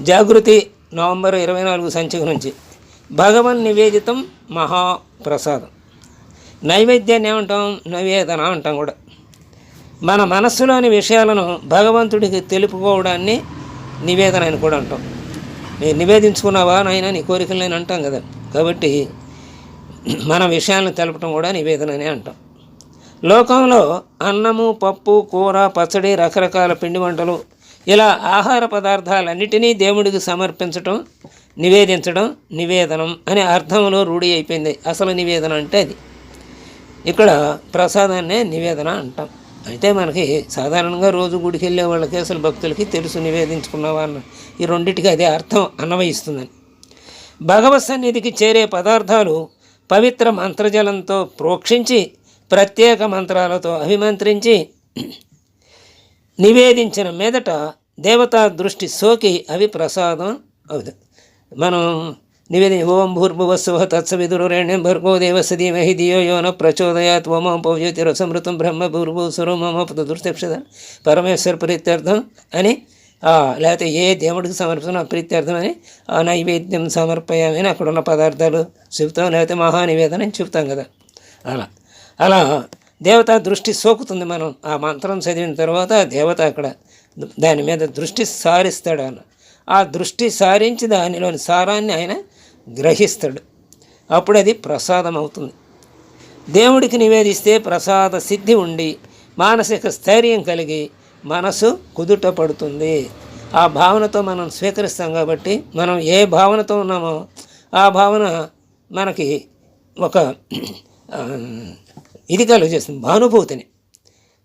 జాగృతి November ఇరవై నాలుగు సంచిక నుంచి. భగవన్ నివేదితం మహాప్రసాదం. నైవేద్యాన్ని ఏమంటాం? నివేదన అంటాం కూడా. మన మనస్సులోని విషయాలను భగవంతుడికి తెలుపుకోవడాన్ని నివేదన అని కూడా అంటాం. నేను నివేదించుకున్నావా నాయన? నీ కోరికలు నేను అంటాం కదా. కాబట్టి మన విషయాలను తెలపడం కూడా నివేదననే అంటాం. లోకంలో అన్నము పప్పు కూర పచ్చడి రకరకాల పిండి వంటలు ఇలా ఆహార పదార్థాలన్నిటినీ దేవుడికి సమర్పించటం నివేదించడం నివేదనం అనే అర్థంలో రూఢి అయిపోయింది. అసలు నివేదన అంటే అది. ఇక్కడ ప్రసాదాన్నే నివేదన అంటాం. అయితే మనకి సాధారణంగా రోజు గుడికి వెళ్ళే వాళ్ళకి అసలు భక్తులకి తెలుసు నివేదించుకున్నావా అన్న. ఈ రెండింటికి అదే అర్థం అన్వయిస్తుందని. భగవత్ సన్నిధికి చేరే పదార్థాలు పవిత్ర మంత్రజలంతో ప్రోక్షించి ప్రత్యేక మంత్రాలతో అభిమంత్రించి నివేదించిన మీదట దేవతా దృష్టి సోకి అవి ప్రసాదం అవుతుంది మనం నివేది ఓం భూర్భువస్వ తత్సవిదురేణ్యం భర్గో దేవస్య ధీమహి ధియో యోన ప్రచోదయాత్ ఓమం పౌజ్యోతిరసమృతం బ్రహ్మ భూర్భూసురు మమ దృష్టక్షద పరమేశ్వర ప్రీత్యర్థం అని లేకపోతే ఏ దేవుడికి సమర్పణ ప్రీత్యర్థం అని ఆ నైవేద్యం సమర్పయామని అక్కడ ఉన్న పదార్థాలు చెబుతాం లేకపోతే మహానివేదన అని చెప్తాం కదా. అలా. అలా దేవత దృష్టి సోకుతుంది మనం. ఆ మంత్రం చదివిన తర్వాత దేవత అక్కడ దాని మీద దృష్టి సారిస్తాడు ఆయన. ఆ దృష్టి సారించి దానిలోని సారాన్ని ఆయన గ్రహిస్తాడు. అప్పుడు అది ప్రసాదం అవుతుంది దేవుడికి నివేదిస్తే ప్రసాద సిద్ధి ఉండి మానసిక స్థైర్యం కలిగి మనసు కుదుట పడుతుంది. ఆ భావనతో మనం స్వీకరిస్తాం కాబట్టి మనం ఏ భావనతో ఉన్నామో ఆ భావన మనకి ఒక ఇది కలుగజేస్తుంది. భానుభూతిని.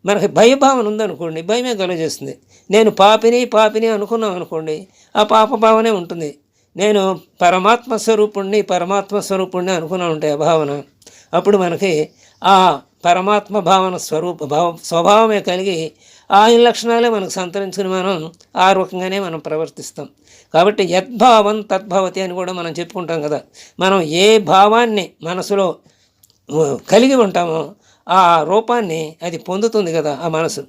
మనకి భయభావన ఉందనుకోండి భయమే కలుగజేస్తుంది. నేను పాపిని పాపిని అనుకున్నాం అనుకోండి ఆ పాప భావనే ఉంటుంది. నేను పరమాత్మ స్వరూపుణ్ణి పరమాత్మ స్వరూపుణ్ణి అనుకున్నా ఉంటాయి ఆ భావన అప్పుడు మనకి ఆ పరమాత్మ భావన స్వరూప భావ స్వభావమే కలిగి ఆయన లక్షణాలే మనకు సంతరించుకుని మనం ఆ రకంగానే మనం ప్రవర్తిస్తాం. కాబట్టి యద్భావం తద్భవతి అని కూడా మనం చెప్పుకుంటాం కదా. మనం ఏ భావాన్ని మనసులో కలిగి ఉంటామో ఆ రూపాన్ని అది పొందుతుంది కదా ఆ మనసు.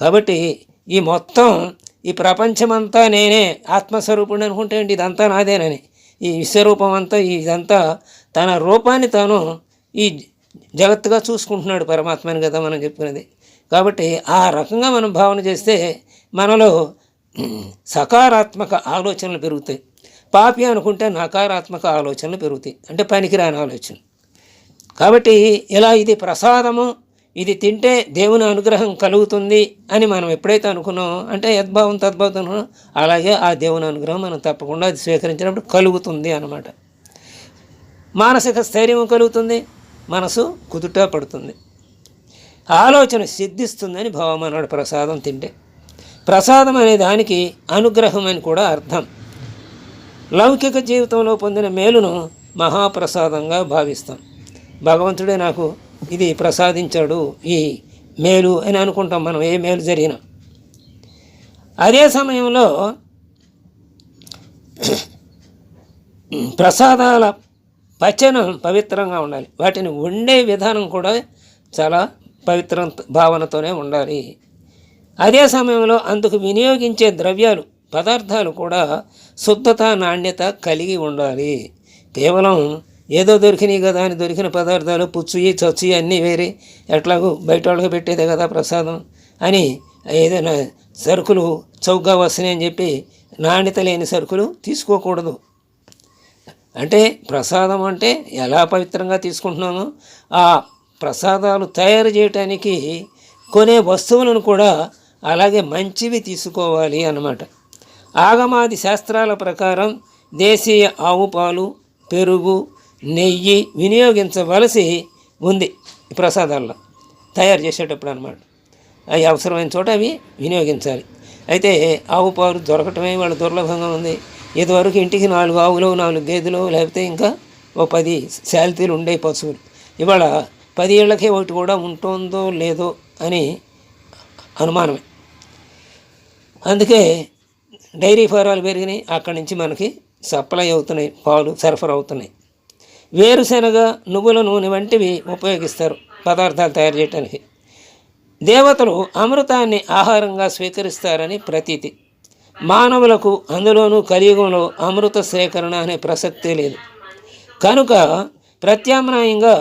కాబట్టి ఈ మొత్తం ఈ ప్రపంచమంతా నేనే ఆత్మస్వరూపుడు అనుకుంటే అండి ఇదంతా నాదేనని. ఈ విశ్వరూపం అంతా ఇదంతా తన రూపాన్ని తాను ఈ జగత్తుగా చూసుకుంటున్నాడు పరమాత్మని కదా మనం చెప్పుకునేది. కాబట్టి ఆ రకంగా మనం భావన చేస్తే మనలో సకారాత్మక ఆలోచనలు పెరుగుతాయి. పాపి అనుకుంటే నకారాత్మక ఆలోచనలు పెరుగుతాయి. అంటే పనికిరాని ఆలోచన కాబట్టి ఇలా ఇది ప్రసాదము ఇది తింటే దేవుని అనుగ్రహం కలుగుతుంది అని మనం ఎప్పుడైతే అనుకున్నామో అంటే యద్భావం తద్భావం అలాగే ఆ దేవుని అనుగ్రహం మనం తప్పకుండా అది స్వీకరించినప్పుడు కలుగుతుంది అన్నమాట. మానసిక స్థైర్యం కలుగుతుంది మనసు కుదుట పడుతుంది. ఆలోచన సిద్ధిస్తుందని భావమన్నాడు ప్రసాదం తింటే. ప్రసాదం అనే దానికి అనుగ్రహం అని కూడా అర్థం. లౌకిక జీవితంలో పొందిన మేలును మహాప్రసాదంగా భావిస్తాం. భగవంతుడే నాకు ఇది ప్రసాదించాడు ఈ మేలు అని అనుకుంటాం మనం ఏ మేలు జరిగినా. అదే సమయంలో ప్రసాదాల పచనం పవిత్రంగా ఉండాలి. వాటిని వండే విధానం కూడా చాలా పవిత్ర భావనతోనే ఉండాలి. అదే సమయంలో అందుకు వినియోగించే ద్రవ్యాలు పదార్థాలు కూడా శుద్ధత నాణ్యత కలిగి ఉండాలి. కేవలం ఏదో దొరికినాయి కదా అని దొరికిన పదార్థాలు పుచ్చుయి చచ్చుయి అన్నీ వేరే. ఎట్లాగో బయట వాళ్ళకి పెట్టేదే కదా ప్రసాదం అని ఏదైనా సరుకులు చౌకగా వస్తున్నాయని చెప్పి నాణ్యత లేని సరుకులు తీసుకోకూడదు. అంటే ప్రసాదం అంటే ఎలా పవిత్రంగా తీసుకుంటున్నామో ఆ ప్రసాదాలు తయారు చేయటానికి కొనే వస్తువులను కూడా అలాగే మంచివి తీసుకోవాలి అన్నమాట. ఆగమాది శాస్త్రాల ప్రకారం దేశీయ ఆవు పాలు పెరుగు నెయ్యి వినియోగించవలసి ఉంది ప్రసాదాల్లో. తయారు చేసేటప్పుడు అనమాట అవి అవసరమైన చోట అవి వినియోగించాలి. అయితే ఆవు పాలు దొరకటమే వాళ్ళ దుర్లభంగా ఉంది. ఇదివరకు ఇంటికి నాలుగు ఆవులు నాలుగు గేదెలు లేకపోతే ఇంకా ఓ పది శాలితీలు ఉండే పశువులు. ఇవాళ పది ఏళ్ళకే ఒకటి కూడా ఉంటుందో లేదో అని అనుమానమే. అందుకే డైరీ ఫారాలు పెరిగినాయి. అక్కడి నుంచి మనకి సప్లై అవుతున్నాయి పాలు సరఫరా అవుతున్నాయి. వేరుశనగ నువ్వుల నూనె వంటివి ఉపయోగిస్తారు పదార్థాలు తయారు చేయడానికి దేవతలు అమృతాన్ని ఆహారంగా స్వీకరిస్తారని ప్రతీతి. మానవులకు అందులోనూ కలియుగంలో అమృత సేకరణ అనే ప్రసక్తి లేదు. కనుక ప్రత్యామ్నాయంగా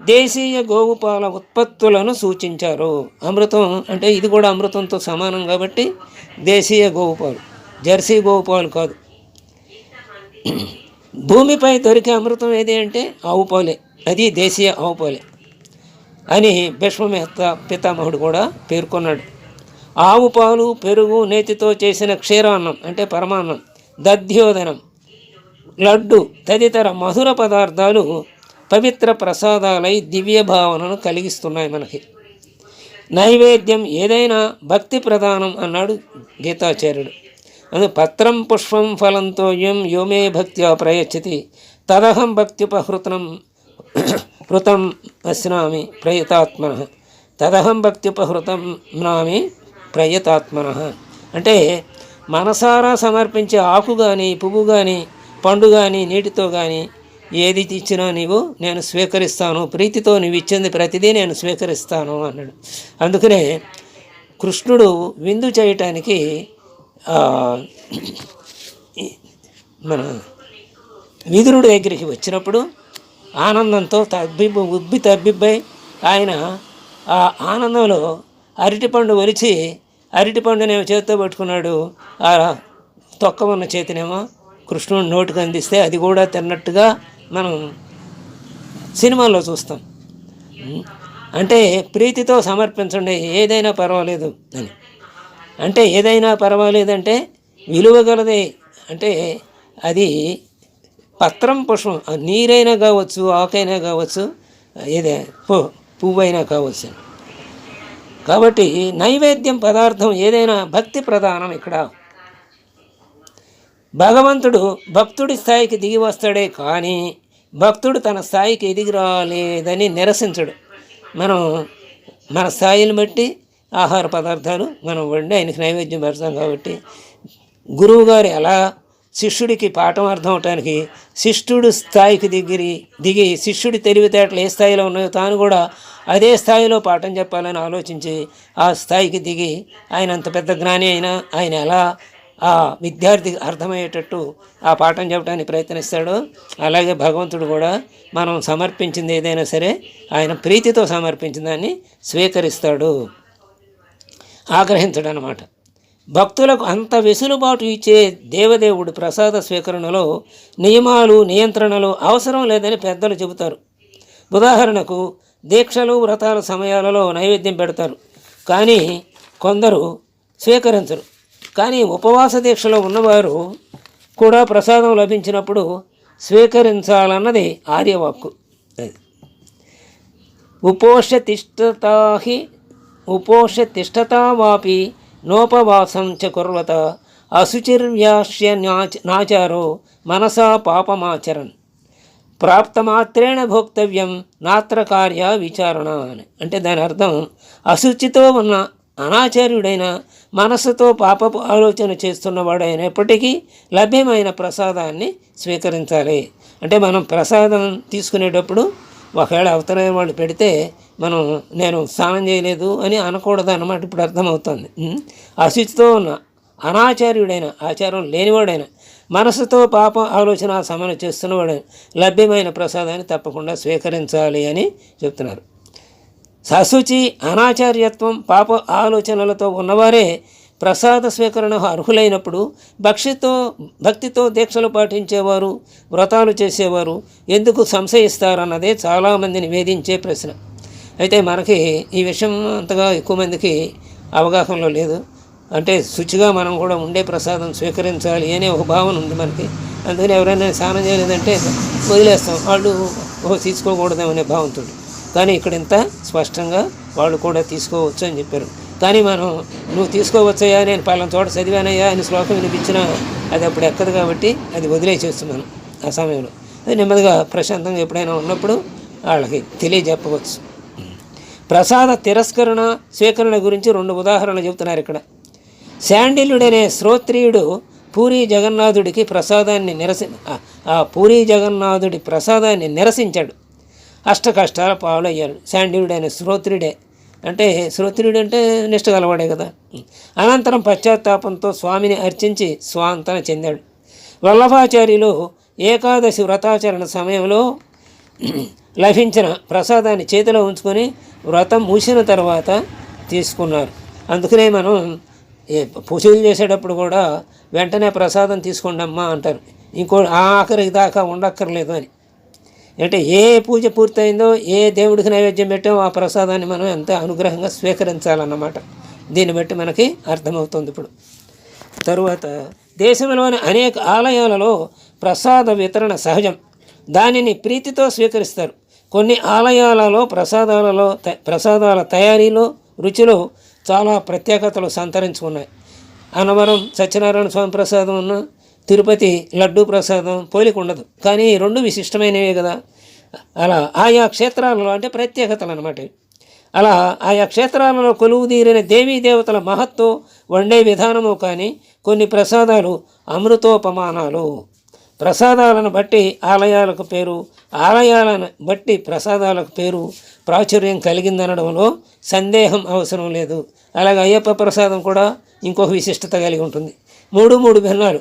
దేశీయ గోవు పాల ఉత్పత్తులను సూచించారు. అమృతం అంటే ఇది కూడా అమృతంతో సమానం కాబట్టి దేశీయ గోవు పాలు జెర్సీ గోవు పాలు కాదు. భూమిపై దొరికే అమృతం ఏది అంటే ఆవు పాలే. అది దేశీయ ఆవు పాలే. అని భీష్మమేత్త పితామహుడు కూడా పేర్కొన్నాడు. ఆవు పాలు పెరుగు నేతితో చేసిన క్షీరాన్నం అంటే పరమాన్నం దధ్యోదనం లడ్డు తదితర మధుర పదార్థాలు పవిత్ర ప్రసాదాలై దివ్య భావనను కలిగిస్తున్నాయి మనకి. నైవేద్యం ఏదైనా భక్తి ప్రధానం అన్నాడు గీతాచార్యుడు. అది పత్రం పుష్పం ఫలంతో యం యోమే భక్త్యా ప్రయచ్చతి తదహం భక్త్యుపహృతం హృతం అశ్నామి ప్రయతాత్మన. తదహం భక్త్యుపహృతం నామి ప్రయతాత్మన. అంటే మనసారా సమర్పించే ఆకు కానీ పువ్వు కానీ పండు కానీ నీటితో కానీ ఏది ఇచ్చినా నీవు నేను స్వీకరిస్తాను. ప్రీతితో నువ్వు ఇచ్చింది ప్రతిదీ నేను స్వీకరిస్తాను అన్నాడు. అందుకనే కృష్ణుడు విందు చేయటానికి మన విదురుడు దగ్గరికి వచ్చినప్పుడు ఆనందంతో తబ్బిబ్బు ఉబ్బి తబ్బిబ్బై ఆయన ఆ ఆనందంలో అరటిపండు ఒలిచి అరటిపండునేమో చేతితో పట్టుకున్నాడు. ఆ తొక్క ఉన్న చేతినేమో కృష్ణుడు నోటుకు అందిస్తే అది కూడా తిన్నట్టుగా మనం సినిమాల్లో చూస్తాం. అంటే ప్రీతితో సమర్పించండి ఏదైనా పర్వాలేదు అని. అంటే ఏదైనా పర్వాలేదంటే విలువగలదే. అంటే అది పత్రం పుష్పం. నీరైనా కావచ్చు ఆకైనా కావచ్చు ఏదే పు పువ్వు అయినా కావచ్చు. కాబట్టి నైవేద్యం పదార్థం ఏదైనా భక్తి ప్రధానం ఇక్కడ. భగవంతుడు భక్తుడి స్థాయికి దిగి వస్తాడే కానీ భక్తుడు తన స్థాయికి ఎదిగి రాలేదని నిరసించడు. మనం మన స్థాయిని బట్టి ఆహార పదార్థాలు మనం వండి ఆయనకి నైవేద్యం పెడతాం కాబట్టి గురువుగారు ఎలా శిష్యుడికి పాఠం అర్థం అవటానికి శిష్యుడు స్థాయికి దిగిరి దిగి శిష్యుడి తెలివితేటలు ఏ స్థాయిలో ఉన్నాయో తాను కూడా అదే స్థాయిలో పాఠం చెప్పాలని ఆలోచించి ఆ స్థాయికి దిగి ఆయన అంత పెద్ద జ్ఞాని అయినా ఆయన ఎలా ఆ విద్యార్థికి అర్థమయ్యేటట్టు ఆ పాఠం చెప్పడానికి ప్రయత్నిస్తాడో అలాగే భగవంతుడు కూడా మనం సమర్పించింది ఏదైనా సరే ఆయన ప్రీతితో సమర్పించిన దాన్ని స్వీకరిస్తాడు. ఆగ్రహించడనమాట భక్తులకు అంత వెసులుబాటు ఇచ్చే దేవదేవుడు ప్రసాద స్వీకరణలో నియమాలు నియంత్రణలు అవసరం లేదని పెద్దలు చెబుతారు. ఉదాహరణకు దీక్షలు వ్రతాల సమయాలలో నైవేద్యం పెడతారు. కానీ కొందరు స్వీకరించరు. కానీ ఉపవాస దీక్షలో ఉన్నవారు కూడా ప్రసాదం లభించినప్పుడు స్వీకరించాలన్నది ఆర్యవాక్కు. అది. తిష్టతాహి ఉపోష్య తిష్టతా వాపి నోపవాసం చ కుర్వత అశుచిర్వ్యాస్య నాచారో మనసా పాపమాచరన్ ప్రాప్తమాత్రేణ భోక్తవ్యం నాత్ర కార్య విచారణ అని అంటే దాని అర్థం అశుచితో ఉన్న అనాచార్యుడైన మనస్సుతో పాపపు ఆలోచన చేస్తున్నవాడైనప్పటికీ లభ్యమైన ప్రసాదాన్ని స్వీకరించాలి. అంటే మనం ప్రసాదం తీసుకునేటప్పుడు ఒకవేళ అవతల వాళ్ళు పెడితే మనం నేను స్నానం చేయలేదు అని అనకూడదు అన్నమాట. ఇప్పుడు అర్థమవుతుంది. అశుచితో ఉన్న అనాచార్యుడైన ఆచారం లేనివాడైన మనసుతో పాపం ఆలోచన సమన చేస్తున్నవాడైన లభ్యమైన ప్రసాదాన్ని తప్పకుండా స్వీకరించాలి అని చెప్తున్నారు. సశుచి అనాచార్యత్వం పాప ఆలోచనలతో ఉన్నవారే ప్రసాద స్వీకరణకు అర్హులైనప్పుడు భక్తితో భక్తితో దీక్షలు పాటించేవారు వ్రతాలు చేసేవారు ఎందుకు సంశయిస్తారన్నదే చాలామందిని వేధించే ప్రశ్న. అయితే మనకి ఈ విషయం అంతగా ఎక్కువ మందికి అవగాహనలో లేదు. అంటే శుచిగా మనం కూడా ఉండే ప్రసాదం స్వీకరించాలి అనే ఒక భావన ఉంది మనకి. అందుకని ఎవరైనా స్నానం చేయలేదంటే వదిలేస్తాం. వాళ్ళు ఓ తీసుకోకూడదు అనే భావంతో. కానీ ఇక్కడ ఇంత స్పష్టంగా వాళ్ళు కూడా తీసుకోవచ్చు అని చెప్పారు. కానీ మనం నువ్వు తీసుకోవచ్చయ్యా నేను పలానా చోట చదివానయ్యా అని శ్లోకం వినిపించినా అది అప్పుడు ఎక్కదు కాబట్టి అది వదిలేసేస్తున్నాను ఆ సమయంలో. అది నెమ్మదిగా ప్రశాంతంగా ఎప్పుడైనా ఉన్నప్పుడు వాళ్ళకి తెలియజెప్పవచ్చు. ప్రసాద తిరస్కరణ స్వీకరణ గురించి రెండు ఉదాహరణలు చెబుతున్నారు ఇక్కడ. శాండిల్యుడనే శ్రోత్రియుడు పూరి జగన్నాథుడికి ప్రసాదాన్ని నిరసి ఆ- పూరి జగన్నాథుడి ప్రసాదాన్ని నిరసించాడు. అష్ట కష్టాల పాలయ్యాడు. శాండిల్యుడైన శ్రోత్రుడే. అంటే శ్రోత్రుడు అంటే నిష్ట కలవాడే కదా. అనంతరం పశ్చాత్తాపంతో స్వామిని అర్చించి స్వాంతన చెందాడు. వల్లభాచార్యులు ఏకాదశి వ్రతాచరణ సమయంలో లభించిన ప్రసాదాన్ని చేతిలో ఉంచుకొని వ్రతం మూసిన తర్వాత తీసుకున్నారు. అందుకనే మనం పూజలు చేసేటప్పుడు కూడా వెంటనే ప్రసాదం తీసుకోండమ్మా అంటారు. ఇంకో ఆఖరికి దాకా ఉండక్కర్లేదు అని. అంటే ఏ పూజ పూర్తయిందో ఏ దేవుడికి నైవేద్యం పెట్టామో ఆ ప్రసాదాన్ని మనం ఎంత అనుగ్రహంగా స్వీకరించాలన్నమాట. దీన్ని బట్టి మనకి అర్థమవుతుంది ఇప్పుడు. తరువాత దేశంలోని అనేక ఆలయాలలో ప్రసాద వితరణ సహజం. దానిని ప్రీతితో స్వీకరిస్తారు. కొన్ని ఆలయాలలో ప్రసాదాలలో త- ప్రసాదాల తయారీలో రుచిలో చాలా ప్రత్యేకతలు సంతరించుకున్నాయి. అనవరం సత్యనారాయణ స్వామి ప్రసాదం ఉన్న తిరుపతి లడ్డూ ప్రసాదం పోలిక ఉండదు. కానీ రెండు విశిష్టమైనవే కదా. అలా ఆయా క్షేత్రాలలో అంటే ప్రత్యేకతలు అనమాట అలా ఆయా క్షేత్రాలలో కొలువు తీరిన దేవీ దేవతల మహత్వం వండే విధానము కానీ కొన్ని ప్రసాదాలు అమృతోపమానాలు. ప్రసాదాలను బట్టి ఆలయాలకు పేరు ఆలయాలను బట్టి ప్రసాదాలకు పేరు ప్రాచుర్యం కలిగిందనడంలో సందేహం అవసరం లేదు. అలాగే అయ్యప్ప ప్రసాదం కూడా ఇంకొక విశిష్టత కలిగి ఉంటుంది. మూడు మూడు భిన్నాలు.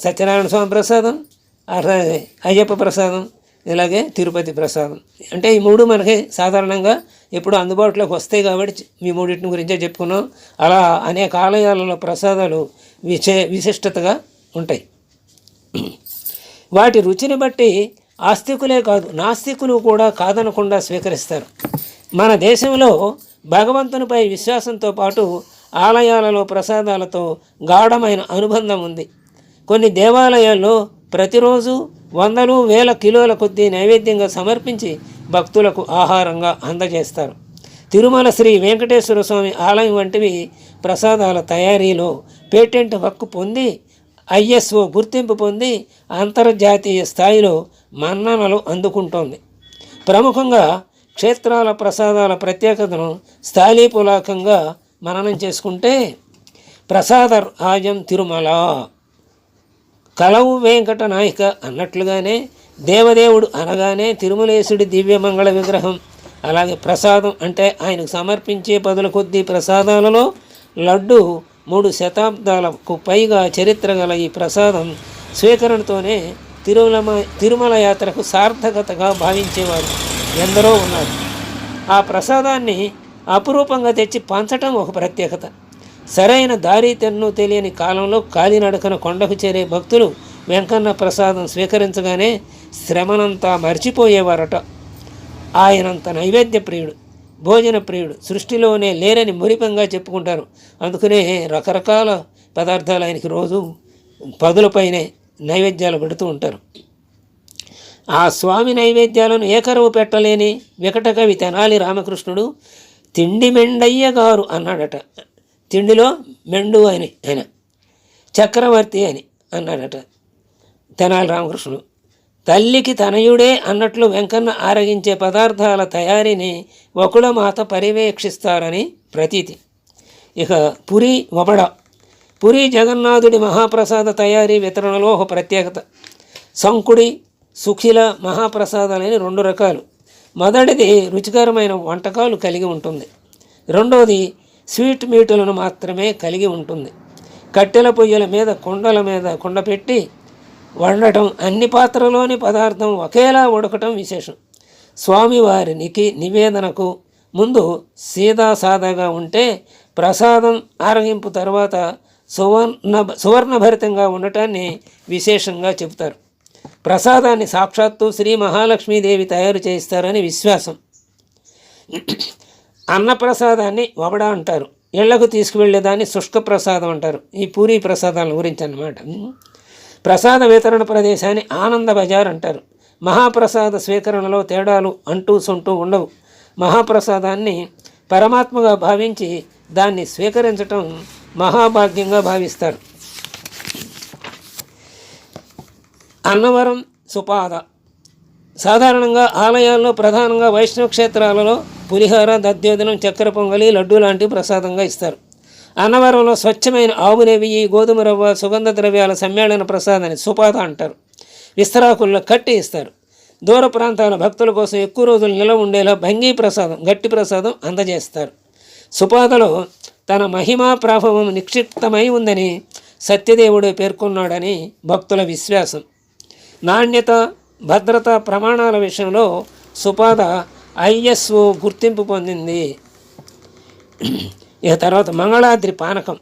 సత్యనారాయణ స్వామి ప్రసాదం అలాగే అయ్యప్ప ప్రసాదం ఇలాగే తిరుపతి ప్రసాదం. అంటే ఈ మూడు మనకి సాధారణంగా ఎప్పుడు అందుబాటులోకి వస్తాయి కాబట్టి ఈ మూడింటిని గురించే చెప్పుకున్నాం. అలా అనేక ఆలయాలలో ప్రసాదాలు విశే విశిష్టతగా ఉంటాయి. వాటి రుచిని బట్టి ఆస్తికులే కాదు నాస్తికులు కూడా కాదనకుండా స్వీకరిస్తారు. మన దేశంలో భగవంతునిపై విశ్వాసంతో పాటు ఆలయాలలో ప్రసాదాలతో గాఢమైన అనుబంధం ఉంది. కొన్ని దేవాలయాల్లో ప్రతిరోజు వందలు వేల కిలోల కొద్దీ నైవేద్యంగా సమర్పించి భక్తులకు ఆహారంగా అందజేస్తారు. తిరుమల శ్రీ వెంకటేశ్వర స్వామి ఆలయం వంటివి ప్రసాదాల తయారీలో పేటెంట్ హక్కు పొంది ఐఎస్ఓ గుర్తింపు పొంది అంతర్జాతీయ స్థాయిలో మన్ననలు అందుకుంటోంది. ప్రముఖంగా క్షేత్రాల ప్రసాదాల ప్రత్యేకతను స్థాళీపులాకంగా మననం చేసుకుంటే ప్రసాద రాజం తిరుమల. కలవు వెంకట నాయక అన్నట్లుగానే దేవదేవుడు అనగానే తిరుమలేశుడి దివ్యమంగళ విగ్రహం అలాగే ప్రసాదం అంటే ఆయనకు సమర్పించే పదుల కొద్దీ ప్రసాదాలలో లడ్డు మూడు శతాబ్దాలకు పైగా చరిత్ర గల ఈ ప్రసాదం స్వీకరణతోనే తిరుమల తిరుమల యాత్రకు సార్థకతగా భావించేవారు ఎందరో ఉన్నారు. ఆ ప్రసాదాన్ని అపురూపంగా తెచ్చి పంచటం ఒక ప్రత్యేకత. సరైన దారి తెన్ను తెలియని కాలంలో కాలినడకన కొండకు చేరే భక్తులు వెంకన్న ప్రసాదం స్వీకరించగానే శ్రమనంతా మర్చిపోయేవారట. ఆయనంత నైవేద్య ప్రియుడు. భోజన ప్రియుడు సృష్టిలోనే లేరని మురిపంగా చెప్పుకుంటారు. అందుకనే రకరకాల పదార్థాలు ఆయనకి రోజు పదులపైనే నైవేద్యాలు పెడుతూ ఉంటారు. ఆ స్వామి నైవేద్యాలను ఏకరువు పెట్టలేని వికటకవి తెనాలి రామకృష్ణుడు తిండి మెండయ్య గారు అన్నాడట. తిండిలో మెండు అని ఆయన. చక్రవర్తి అని అన్నాడట తెనాలి రామకృష్ణుడు. తల్లికి తనయుడే అన్నట్లు వెంకన్న ఆరగించే పదార్థాల తయారీని వకుళమాత పర్యవేక్షిస్తారని ప్రతీతి. ఇక పురి వబడ. పురి జగన్నాథుడి మహాప్రసాద తయారీ వితరణలో ఒక ప్రత్యేకత. సంకుడి సుఖిల మహాప్రసాదాలని రెండు రకాలు. మొదటిది రుచికరమైన వంటకాలు కలిగి ఉంటుంది. రెండవది స్వీట్ మీటులను మాత్రమే కలిగి ఉంటుంది. కట్టెల పొయ్యల మీద కుండల మీద కుండ పెట్టి వండటం అన్ని పాత్రలోని పదార్థం ఒకేలా ఉడకటం విశేషం. స్వామివారికి నివేదనకు ముందు సీదా సాదాగా ఉంటే ప్రసాదం ఆరగింపు తర్వాత సువర్ణ సువర్ణభరితంగా ఉండటాన్ని విశేషంగా చెబుతారు. ప్రసాదాన్ని సాక్షాత్తు శ్రీ మహాలక్ష్మీదేవి తయారు చేయిస్తారని విశ్వాసం. అన్నప్రసాదాన్ని వబడ అంటారు. ఇళ్ళకు తీసుకువెళ్ళేదాన్ని శుష్క ప్రసాదం అంటారు. ఈ పూరి ప్రసాదాల గురించి అన్నమాట. ప్రసాద వితరణ ప్రదేశాన్ని ఆనంద బజార్ అంటారు. మహాప్రసాద స్వీకరణలో తేడాలు అంటూ సొంటూ ఉండవు. మహాప్రసాదాన్ని పరమాత్మగా భావించి దాన్ని స్వీకరించటం మహాభాగ్యంగా భావిస్తారు. అన్నవరం సుపాద. సాధారణంగా ఆలయాల్లో ప్రధానంగా వైష్ణవ క్షేత్రాలలో పులిహోర దద్యోదనం చక్కెర పొంగలి లడ్డు లాంటివి ప్రసాదంగా ఇస్తారు. అన్నవరంలో స్వచ్ఛమైన ఆవు నెయ్యి గోధుమ రవ్వ సుగంధ ద్రవ్యాల సమ్మేళన ప్రసాదాన్ని సుపాత అంటారు. విస్తరాకుల్లో కట్టి ఇస్తారు. దూర ప్రాంతాల భక్తుల కోసం ఎక్కువ రోజులు నిలవ ఉండేలా భంగీ ప్రసాదం గట్టి ప్రసాదం అందజేస్తారు. సుపాతలో తన మహిమా ప్రభావం నిక్షిప్తమై ఉందని సత్యదేవుడు పేర్కొన్నాడని భక్తుల విశ్వాసం. నాణ్యత భద్రత ప్రమాణాల విషయంలో సుపాద ఐఎస్ఓ గుర్తింపు పొందింది. ఇక తర్వాత మంగళాద్రి పానకం.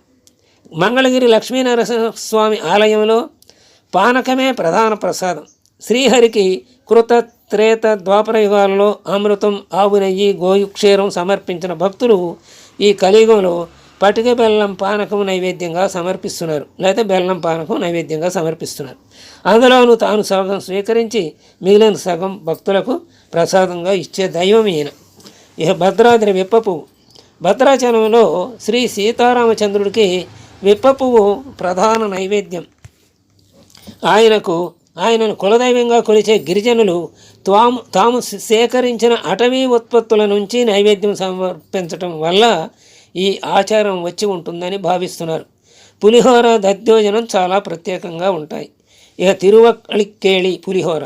మంగళగిరి లక్ష్మీనరసింహస్వామి ఆలయంలో పానకమే ప్రధాన ప్రసాదం. శ్రీహరికి కృత త్రేత ద్వాపర యుగాలలో అమృతం ఆవు నెయ్యి గోయుక్షీరం సమర్పించిన భక్తులు ఈ కలియుగంలో పటిక బెల్లం పానకం నైవేద్యంగా సమర్పిస్తున్నారు. లేదా బెల్లం పానకం నైవేద్యంగా సమర్పిస్తున్నారు. అందులోనూ తాను సగం స్వీకరించి మిగిలిన సగం భక్తులకు ప్రసాదంగా ఇచ్చే దైవం ఈయన. ఇక భద్రాద్రి విప్పపు భద్రాచలంలో శ్రీ సీతారామచంద్రుడికి విప్ప పువ్వు ప్రధాన నైవేద్యం. ఆయనకు ఆయనను కులదైవంగా కొలిచే గిరిజనులు తాము తాము సేకరించిన అటవీ ఉత్పత్తుల నుంచి నైవేద్యం సమర్పించటం వల్ల ఈ ఆచారం వచ్చి ఉంటుందని భావిస్తున్నారు. పులిహోర దద్యోజనం చాలా ప్రత్యేకంగా ఉంటాయి. ఇక తిరువక్కళిక్కేళి పులిహోర.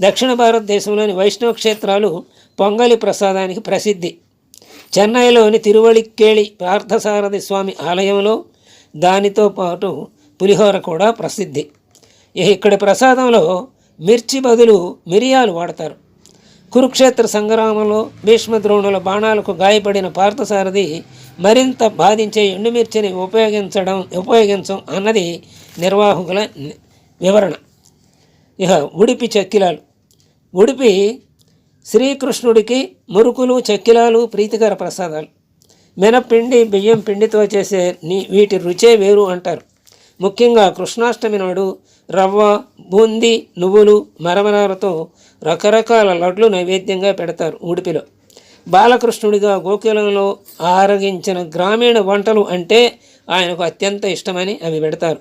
దక్షిణ భారతదేశంలోని వైష్ణవ క్షేత్రాలు పొంగలి ప్రసాదానికి ప్రసిద్ధి. చెన్నైలోని తిరువళిక్కేళి పార్థసారథి స్వామి ఆలయంలో దానితో పాటు పులిహోర కూడా ప్రసిద్ధి. ఇక్కడి ప్రసాదంలో మిర్చి బదులు మిరియాలు వాడతారు. కురుక్షేత్ర సంగ్రామంలో భీష్మద్రోణుల బాణాలకు గాయపడిన పార్థసారథి మరింత బాధించే ఎండుమిర్చిని ఉపయోగించడం ఉపయోగించడం అన్నది నిర్వాహకుల వివరణ. ఇక ఉడిపి చక్కిలాలు. ఉడిపి శ్రీకృష్ణుడికి మురుకులు చెక్కిలాలు ప్రీతికర ప్రసాదాలు. మినపిండి బియ్యం పిండితో చేసే నీ వీటి రుచే వేరు అంటారు. ముఖ్యంగా కృష్ణాష్టమి నాడు రవ్వ బూందీ నువ్వులు మరమరాలతో రకరకాల లడ్లు నైవేద్యంగా పెడతారు ఉడిపిలో. బాలకృష్ణుడిగా గోకులంలో ఆరగించిన గ్రామీణ వంటలు అంటే ఆయనకు అత్యంత ఇష్టమని అవి పెడతారు.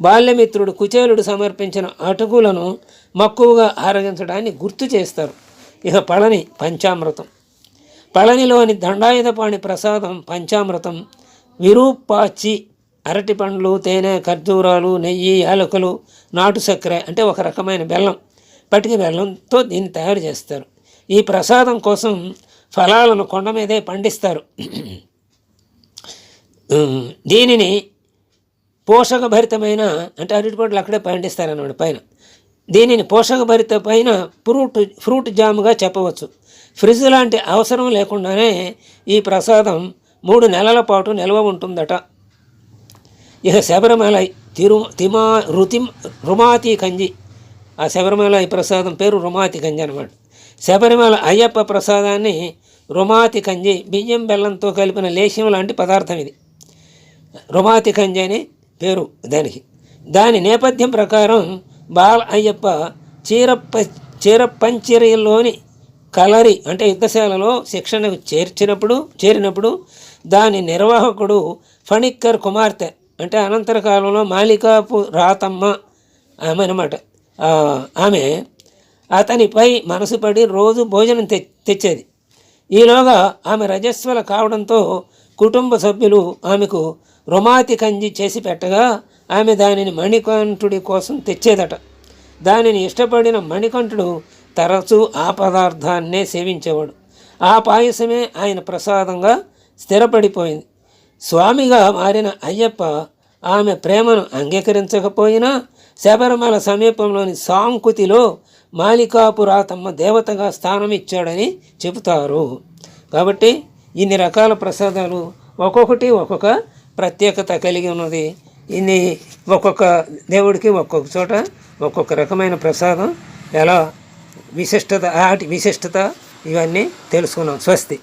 బాల్యమిత్రుడు కుచేలుడు సమర్పించిన అటుకులను మక్కువగా ఆరగించడాన్ని గుర్తు చేస్తారు. ఇక పళని పంచామృతం. పళనిలోని దండాయుధపాణి ప్రసాదం పంచామృతం. విరూపాచి అరటి పండ్లు తేనె ఖర్జూరాలు నెయ్యి యాలకులు నాటు చక్కెర అంటే ఒక రకమైన బెల్లం. పటిక బెల్లంతో దీన్ని తయారు చేస్తారు. ఈ ప్రసాదం కోసం ఫలాలను కొండ మీదే పండిస్తారు. దీనిని పోషకభరితమైన అంటే అరటి పండ్లు అక్కడే పండిస్తారన్నమాట పైన. దీనిని పోషకభరిత పైన ఫ్రూట్ ఫ్రూట్ జాముగా చెప్పవచ్చు. ఫ్రిడ్జ్ లాంటి అవసరం లేకుండానే ఈ ప్రసాదం మూడు నెలల పాటు నిల్వ ఉంటుందట. ఇక శబరిమల తిరు తిమా రుతిం రుమాతి కంజి. ఆ శబరిమల ఈ ప్రసాదం పేరు రుమాతి కంజి అనమాట శబరిమల అయ్యప్ప ప్రసాదాన్ని రుమాతి కంజి బియ్యం బెల్లంతో కలిపిన లేశం లాంటి పదార్థం ఇది. రుమాతి కంజి అని పేరు దానికి. దాని నేపథ్యం ప్రకారం బాల అయ్యప్ప చీరప్ప చీరపంచరిలోని కలరి అంటే యుద్ధశాలలో శిక్షణకు చేర్చినప్పుడు చేరినప్పుడు దాని నిర్వాహకుడు ఫణిక్కర్ కుమార్తె అంటే అనంతర కాలంలో మాలికాపు రాతమ్మ ఆమె అనమాట ఆమె అతనిపై మనసు పడి రోజు భోజనం తె తెచ్చేది. ఈలోగా ఆమె రజస్వల కావడంతో కుటుంబ సభ్యులు ఆమెకు రుమాతి కంజి చేసి పెట్టగా ఆమె దానిని మణికంఠుడి కోసం తెచ్చేదట. దానిని ఇష్టపడిన మణికంఠుడు తరచూ ఆ పదార్థాన్నే సేవించేవాడు. ఆ పాయసమే ఆయన ప్రసాదంగా స్థిరపడిపోయింది. స్వామిగా మారిన అయ్యప్ప ఆమె ప్రేమను అంగీకరించకపోయినా శబరిమల సమీపంలోని సాంకుతిలో మాలికాపురాతమ్మ దేవతగా స్థానం ఇచ్చాడని చెబుతారు. కాబట్టి ఇన్ని రకాల ప్రసాదాలు ఒక్కొక్కటి ఒక్కొక్క ప్రత్యేకత కలిగి ఉన్నది. ఇన్ని ఒక్కొక్క దేవుడికి ఒక్కొక్క చోట ఒక్కొక్క రకమైన ప్రసాదం. ఎలా? విశిష్టత ఆటి విశిష్టత ఇవన్నీ తెలుసుకున్నాం. స్వస్తి.